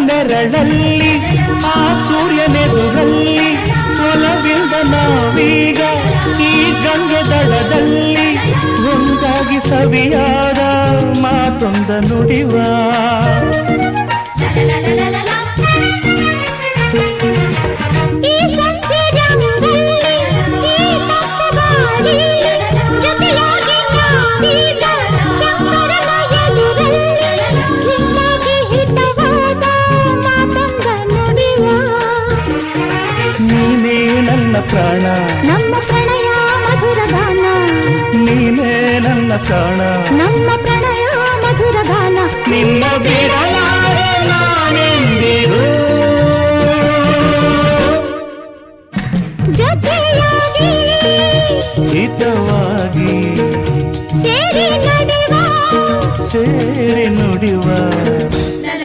ನೆರಳಲ್ಲಿ ಆ ಸೂರ್ಯನೆದುರಲ್ಲಿ ಒಲವಿಲ್ದ ನಾವೀಗ ಈ ಗಂಗದಳದಲ್ಲಿ ಒಂದಾಗಿ ಸವಿಯಾದ ಮಾತೊಂದ ನುಡಿವ ನೀನೇ ನನ್ನ ಪ್ರಾಣ. ನಮ್ಮ ಪ್ರಣಯ ಮಧುರ ಗಾನ. ನೀನೇ ನನ್ನ ಪ್ರಾಣ. ನಮ್ಮ ಪ್ರಣಯ ಮಧುರ ಗಾನ. ನಿನ್ನ ಬಿಡಲಾರೆ ನಾನೆಂದಿರು ಜೊತೆಯಾಗಿ ಹಿತವಾಗಿ ಸೇರಿ ನಡೆವ. ಸೇರಿ ನುಡಿವ.